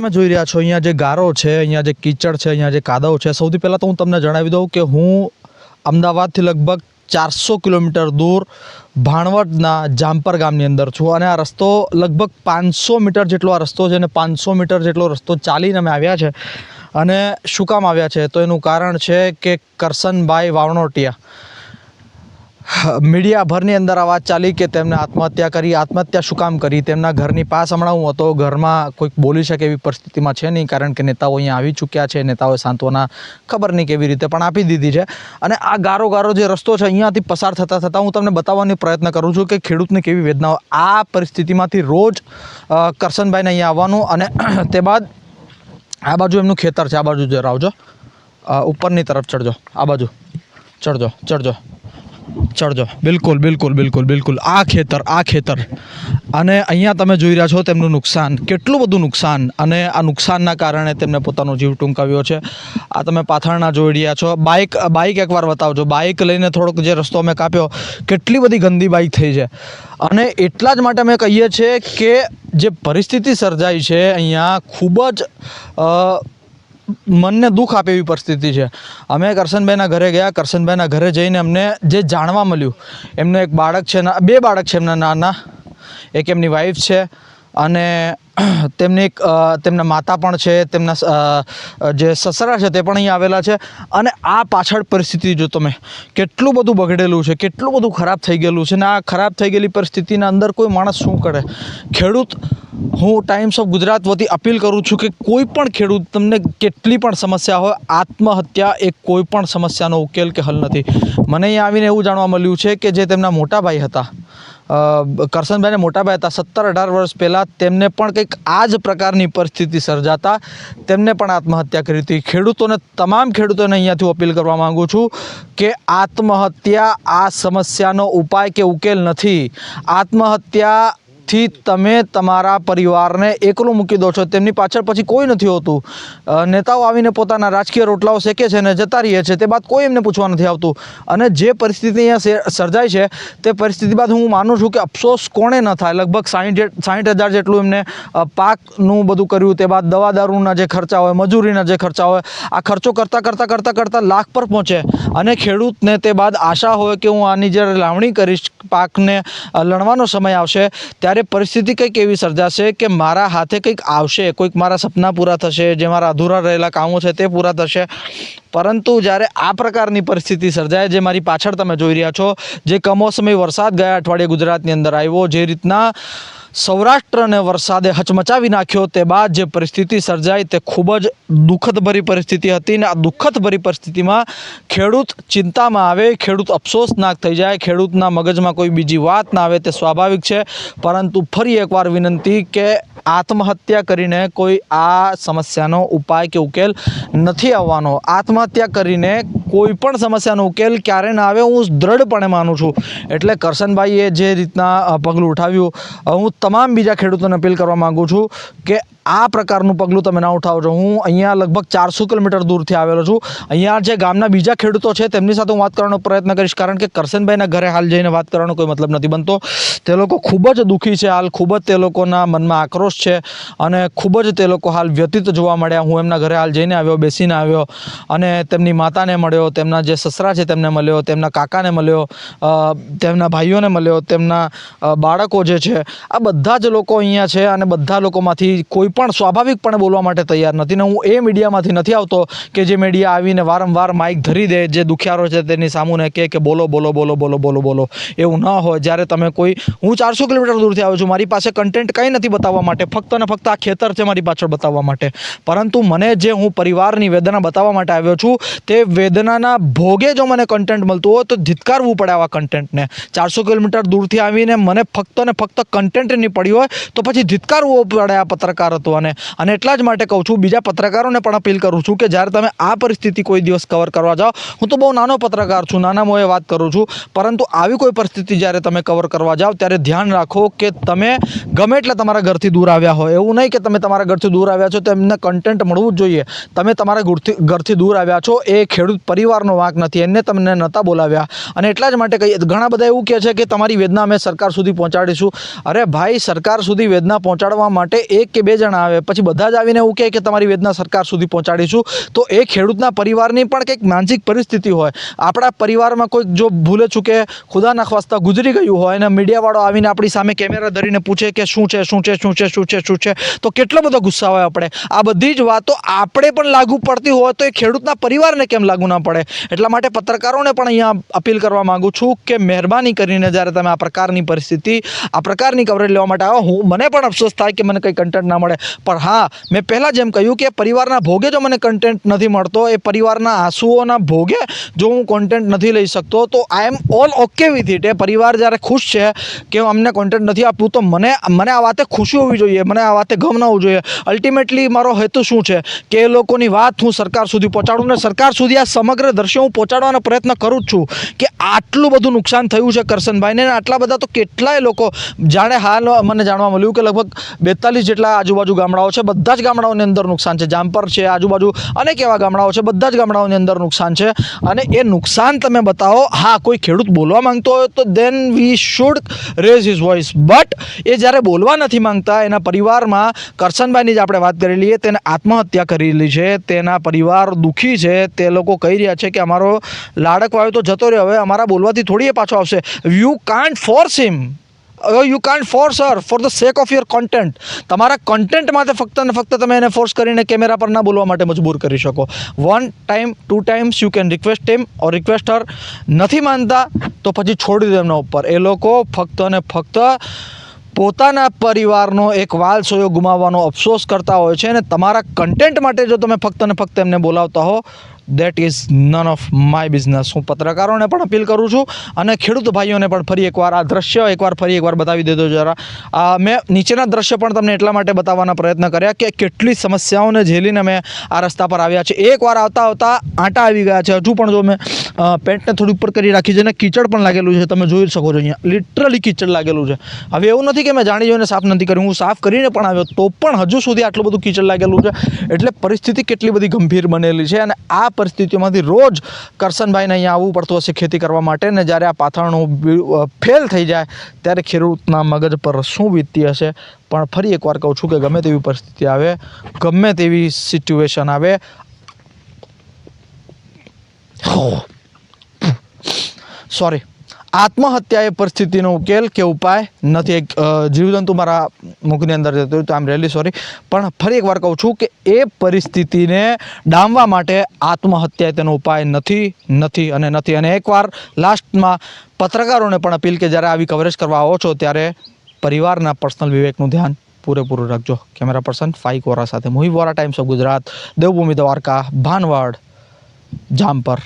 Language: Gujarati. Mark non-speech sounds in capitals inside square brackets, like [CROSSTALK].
તમે જોઈ રહ્યા છો, અહીંયા જે ગારો છે, અહીંયા જે કીચડ છે, અહીંયા જે કાદવ છે, સૌથી પહેલાં તો હું તમને જણાવી દઉં કે હું અમદાવાદથી લગભગ ચારસો કિલોમીટર દૂર ભાણવડના જામપર ગામની અંદર છું અને આ રસ્તો લગભગ પાંચસો મીટર જેટલો આ રસ્તો છે અને પાંચસો મીટર જેટલો રસ્તો ચાલીને અમે આવ્યા છે અને શું કામ આવ્યા છે? તો એનું કારણ છે કે કરસનભાઈ વાવણોટિયા. મીડિયાભરની અંદર આ વાત ચાલી કે તેમને આત્મહત્યા કરી, આત્મહત્યા શું કામ કરી? તેમના ઘરની પાસ હમણાં હું હતો, ઘરમાં કોઈક બોલી શકે એવી પરિસ્થિતિમાં છે નહીં, કારણ કે નેતાઓ અહીંયા આવી ચૂક્યા છે, નેતાઓએ સાંત્વના ખબર નહીં કેવી રીતે પણ આપી દીધી છે. અને આ ગારો ગારો જે રસ્તો છે, અહીંયાથી પસાર થતાં થતાં હું તમને બતાવવાનો પ્રયત્ન કરું છું કે ખેડૂતને કેવી વેદનાઓ આ પરિસ્થિતિમાંથી રોજ કરશનભાઈને અહીંયા આવવાનું અને [CLEARS THROAT] તે બાદ આ બાજુ એમનું ખેતર છે, આ બાજુ જરા આવજો. ઉપરની તરફ ચડજો. આ બાજુ. ચડજો ચડજો. ચડજો. બિલકુલ બિલકુલ બિલકુલ બિલકુલ. આ ખેતર આ ખેતર. અને અહીંયા તમે જોઈ રહ્યા છો તેમનું નુકસાન, કેટલું બધું નુકસાન. અને આ નુકસાનના કારણે તેમને પોતાનો જીવ ટૂંકાવ્યો છે. આ તમે પાથરણા જોઈ રહ્યા છો. બાઇક બાઇક એકવાર બતાવજો. બાઇક લઈને થોડોક જે રસ્તો અમે કાપ્યો, કેટલી બધી ગંદી બાઇક થઈ છે. અને એટલા જ માટે અમે કહીએ છીએ કે જે પરિસ્થિતિ સર્જાઈ છે અહીંયા ખૂબ જ મનને દુઃખ આપે એવી પરિસ્થિતિ છે. અમે કરશનભાઈના ઘરે ગયા, કરશનભાઈના ઘરે જઈને અમને જે જાણવા મળ્યું, એમને એક બાળક છે બે બાળક છે એમના નાના, એક એમની વાઈફ છે અને તેમની એક તેમના માતા પણ છે, તેમના જે સસરા છે તે પણ અહીંયા આવેલા છે અને આ પાછળ પરિસ્થિતિ જો તમે, કેટલું બધું બગડેલું છે, કેટલું બધું ખરાબ થઈ ગયેલું છે ને આ ખરાબ થઈ ગયેલી પરિસ્થિતિના અંદર કોઈ માણસ શું કરે? ખેડૂત હું ટાઈમ્સ ઓફ ગુજરાત વતી અપીલ કરું છું કે કોઈ પણ ખેડૂત તમને કેટલી પણ સમસ્યા હોય, આત્મહત્યા એ કોઈ પણ સમસ્યાનો ઉકેલ કે હલ નથી. મને અહીંયા આવીને એવું જાણવા મળ્યું છે કે જે તેમના મોટાભાઈ હતા કરશનભાઈને મોટાભાઈ હતા, સત્તર અઢાર વર્ષ પહેલાં તેમને પણ કંઈક આ જ પ્રકારની પરિસ્થિતિ સર્જાતા, તેમને પણ આત્મહત્યા કરી હતી. ખેડૂતોને, તમામ ખેડૂતોને અહીંયાથી અપીલ કરવા માગું છું કે આત્મહત્યા આ સમસ્યાનો ઉપાય કે ઉકેલ નથી. આત્મહત્યા થી તમે તમારા પરિવારને એકલું મૂકી દો છો. તેમની પાછળ પછી કોઈ નથી હોતું. નેતાઓ આવીને પોતાના રાજકીય રોટલાઓ શેકે છે ને જતા રહીએ છે. તે બાદ કોઈ એમને પૂછવા નથી આવતું. અને જે પરિસ્થિતિ અહીંયા સર્જાય છે, તે પરિસ્થિતિ બાદ હું માનું છું કે અફસોસ કોણે ન થાય. લગભગ સાઠ સાઠ હજાર જેટલું એમને પાકનું બધું કર્યું. તે બાદ દવા દારૂના જે ખર્ચા હોય, મજૂરીના જે ખર્ચા હોય, આ ખર્ચો કરતાં કરતાં કરતાં કરતાં લાખ પર પહોંચે. અને ખેડૂતને તે બાદ આશા હોય કે હું આની જ્યારે લાવણી કરીશ, પાકને લણવાનો સમય આવશે, ત્યારે પરિસ્થિતિ કંઈક એવી સર્જાશે કે મારા હાથે કંઈક આવશે, કોઈક મારા સપના પૂરા થશે, જે મારા અધૂરા રહેલા કામો છે તે પૂરા થશે. પરંતુ જ્યારે આ પ્રકારની પરિસ્થિતિ સર્જાય, જે મારી પાછળ તમે જોઈ રહ્યા છો, જે કમોસમી વરસાદ ગયા અઠવાડિયે ગુજરાતની અંદર આવ્યો, જે રીતના સૌરાષ્ટ્રને વરસાદે હચમચાવી નાખ્યો. તે બાદ જે પરિસ્થિતિ સર્જાઈ તે ખૂબ જ દુઃખદભરી પરિસ્થિતિ હતી અને આ દુઃખદભરી પરિસ્થિતિમાં ખેડૂત ચિંતામાં આવે, ખેડૂત અફસોસનાક થઈ જાય, ખેડૂતના મગજમાં કોઈ બીજી વાત ના આવે તે સ્વાભાવિક છે. પરંતુ ફરી એકવાર વિનંતી કે આત્મહત્યા કરીને કોઈ આ સમસ્યાનો ઉપાય કે ઉકેલ નથી આવવાનો. આત્મહત્યા કરીને કોઈ પણ સમસ્યાનો ઉકેલ ક્યારે ના આવે હું દ્રઢપણે માનું છું. એટલે કરશનભાઈએ જે રીતના પગલું ઉઠાવ્યું હું તમામ બીજા ખેડૂતોને અપીલ કરવા માગું છું કે આ પ્રકારનું પગલું તમે ના ઉઠાવજો હું અહીંયા લગભગ ચારસો કિલોમીટર દૂરથી આવેલો છું. અહીંયા જે ગામના બીજા ખેડૂતો છે, તેમની સાથે હું વાત કરવાનો પ્રયત્ન કરીશ, કારણ કે કરશનભાઈના ઘરે હાલ જઈને વાત કરવાનો કોઈ મતલબ નથી બનતો. તે લોકો ખૂબ જ દુઃખી છે હાલ, ખૂબ જ તે લોકોના મનમાં આક્રોશ છે અને ખૂબ જ તે લોકો હાલ વ્યતીત જોવા મળ્યા. હું એમના ઘરે હાલ જઈને આવ્યો, બેસીને આવ્યો અને તેમની માતાને મળ્યો, તેમના જે સસરા છે તેમને મળ્યો, તેમના કાકાને મળ્યો તેમના ભાઈઓને મળ્યો, તેમના બાળકો જે છે, આ બધા જ લોકો અહીંયા છે અને બધા લોકોમાંથી કોઈ પણ સ્વાભાવિકપણે બોલવા માટે તૈયાર નથી ને હું એ મીડિયામાંથી નથી આવતો કે જે મીડિયા આવીને વારંવાર માઇક ધરી દે, જે દુખિયારો છે તેની સામુને કહે કે બોલો બોલો બોલો બોલો બોલો બોલો. એવું ન હોય. જ્યારે તમે કોઈ, હું ચારસો કિલોમીટર દૂરથી આવ્યો છું. મારી પાસે કન્ટેન્ટ કંઈ નથી બતાવવા માટે. ફક્ત ને ફક્ત આ ખેતર છે મારી પાછળ બતાવવા માટે. પરંતુ મને જે હું પરિવારની વેદના બતાવવા માટે આવ્યો છું, તે વેદનાના ભોગે જો મને કન્ટેન્ટ મળતું હોય તો ધિતકારવું પડે આવા કન્ટેન્ટને ચારસો કિલોમીટર દૂરથી આવીને મને ફક્ત ને ફક્ત કન્ટેન્ટ નહીં પડ્યું હોય તો પછી ધિતકારવું પડે આ પત્રકારત્વને અને એટલા જ માટે કહું છું, બીજા પત્રકારોને પણ અપીલ કરું છું કે જ્યારે તમે આ પરિસ્થિતિ કોઈ દિવસ કવર કરવા જાઓ, હું તો બહુ નાનો પત્રકાર છું, નાના મોએ વાત કરું છું, પરંતુ આવી કોઈ પરિસ્થિતિ જ્યારે તમે કવર કરવા જાઓ, ત્યારે ધ્યાન રાખો કે તમે ગમે એટલે તમારા ઘરથી દૂર આવ્યા હોય. એવું નહીં કે તમે તમારા ઘરથી દૂર આવ્યા છો તો એમને કન્ટેન્ટ મળવું જ જોઈએ. તમે તમારા ઘરથી ઘરથી દૂર આવ્યા છો, એ ખેડૂત પરિવારનો વાંક નથી એને તમને નહોતા બોલાવ્યા. અને એટલા જ માટે કહીએ, ઘણા બધા એવું કહે છે કે તમારી વેદના અમે સરકાર સુધી પહોંચાડીશું. અરે ભાઈ, સરકાર સુધી વેદના પહોંચાડવા માટે એક કે બે જણા જણા આવે. પછી બધા જ આવીને એવું કહે કે તમારી વેદના સરકાર સુધી પહોંચાડીશું. તો એ ખેડૂતના પરિવારની પણ કંઈક માનસિક પરિસ્થિતિ હોય. આપણા પરિવારમાં કોઈક જો ભૂલે ચૂકે ખુદા નખવાસ્તા ગુજરી ગયું હોય અને મીડિયાવાળો આવીને આપણી સામે કેમેરા ધરીને પૂછે કે શું છે શું છે શું છે શું છે શું છે, તો કેટલો બધો ગુસ્સા હોય આપણે. આ બધી જ વાતો આપણે પણ લાગુ પડતી હોય તો એ ખેડૂતના પરિવારને કેમ લાગુ ના પડે? એટલા માટે પત્રકારોને પણ અહીંયા અપીલ કરવા માંગુ છું કે મહેરબાની કરીને જ્યારે તમે આ પ્રકારની પરિસ્થિતિ, આ પ્રકારની કવરેજ લેવા માટે આવો, હું મને પણ અફસોસ થાય કે મને કંઈ કન્ટેન્ટ ના મળે. પણ હા, મેં પહેલાં જેમ કહ્યું કે પરિવારના ભોગે જો મને કન્ટેન્ટ નથી મળતો, એ પરિવારના આંસુઓના ભોગે જો હું કોન્ટેન્ટ નથી લઈ શકતો, તો I am all okay with it એ પરિવાર જ્યારે ખુશ છે કે અમને કોન્ટેન્ટ નથી આપવું, તો મને મને આ વાતે ખુશી હોવી જોઈએ, મને આ વાતે ગમ ન હોવું જોઈએ. અલ્ટિમેટલી મારો હેતુ શું છે? કે એ લોકોની વાત હું સરકાર સુધી પહોંચાડું ને સરકાર સુધી આ સમગ્ર દ્રશ્ય હું પહોંચાડવાનો પ્રયત્ન કરું જ છું કે આટલું બધું નુકસાન થયું છે કરશનભાઈને આટલા બધા તો કેટલાય લોકો જાણે હાલ મને જાણવા મળ્યું કે લગભગ બેતાલીસ જેટલા આજુબાજુ ગામડાઓ છે, બધા જ ગામડાઓની અંદર નુકસાન છે. જામપર છે આજુબાજુ અનેક એવા ગામડાઓ છે, બધા જ ગામડાઓની અંદર નુકસાન છે. અને એ નુકસાન તમે બતાવો, હા, કોઈ ખેડૂત બોલવા માંગતો હોય તો then we should raise his voice but એ જ્યારે બોલવા નથી માંગતા, એના પરિવારમાં કરશનભાઈની જ આપણે વાત કરી લઈએ, તેને આત્મહત્યા કરેલી છે, તેના પરિવાર દુઃખી છે, તે લોકો કહી રહ્યા છે કે અમારો લાડક વાયો તો જતો રહ્યો, હવે અમારા બોલવાથી થોડી પાછો આવશે. You can't force him you can't force her for the sake of your content તમારા કન્ટેન્ટ માટે ફક્ત ને ફક્ત તમે એને ફોર્સ કરીને કેમેરા પર ના બોલવા માટે મજબૂર કરી શકો. One time two times you can request him or request her નથી માનતા તો પછી છોડી દો એમના ઉપર. એ લોકો ફક્ત ને ફક્ત પોતાના પરિવારનો એક વાલ સોયો ગુમાવવાનો અફસોસ કરતા હોય છે અને તમારા કન્ટેન્ટ માટે જો તમે ફક્ત ને ફક્ત એમને બોલાવતા હો that is none of my business હું પત્રકારોને પણ અપીલ કરું છું અને ખેડૂત ભાઈઓને પણ ફરી એકવાર આ દ્રશ્ય એકવાર ફરી એકવાર બતાવી દેજો જરા. મેં નીચેના દ્રશ્ય પણ તમને એટલા માટે બતાવવાના પ્રયત્ન કર્યા કે કેટલી સમસ્યાઓને ઝેલીને મેં આ રસ્તા પર આવ્યા છે. એકવાર આવતા આવતા આંટા આવી ગયા છે. હજુ પણ જો મેં પેન્ટને થોડી ઉપર કરી રાખી છે અને કીચડ પણ લાગેલું છે. તમે જોઈ શકો છો અહીંયા. લિટરલી કીચડ લાગેલું છે. હવે એવું નથી કે મેં જાણી જોઈને સાફ નથી કર્યું. હું સાફ કરીને પણ આવ્યો તો પણ હજુ સુધી આટલું બધું કીચડ લાગેલું છે. એટલે પરિસ્થિતિ કેટલી બધી ગંભીર બનેલી છે અને આ પરિસ્થિતિમાંથી રોજ કરશનભાઈને અહીંયા આવવું પડતું હશે ખેતી કરવા માટે ને જ્યારે આ પાથરણું ફેલ થઈ જાય ત્યારે ખેડૂતના મગજ પર શું વીતતી હશે? પણ ફરી એકવાર કહું છું કે ગમે તેવી પરિસ્થિતિ આવે, ગમે તેવી સિચ્યુએશન આવે. સોરી આત્મહત્યા એ પરિસ્થિતિનો ઉકેલ કે ઉપાય નથી. એક જીવજંતુ મારા મુખની અંદર જતું તો આમ રેલી સોરી પણ ફરી એકવાર કહું છું કે એ પરિસ્થિતિને ડામવા માટે આત્મહત્યા તેનો ઉપાય નથી નથી અને નથી. અને એકવાર લાસ્ટમાં પત્રકારોને પણ અપીલ કે જ્યારે આવી કવરેજ કરવા આવો છો ત્યારે પરિવારના પર્સનલ વિવેકનું ધ્યાન પૂરેપૂરું રાખજો. કેમેરા પર્સન ફાઈક વોરા સાથે મોહી વોરા ટાઈમ્સ ઓફ ગુજરાત દેવભૂમિ દ્વારકા, ભાનવાડ, જામપર.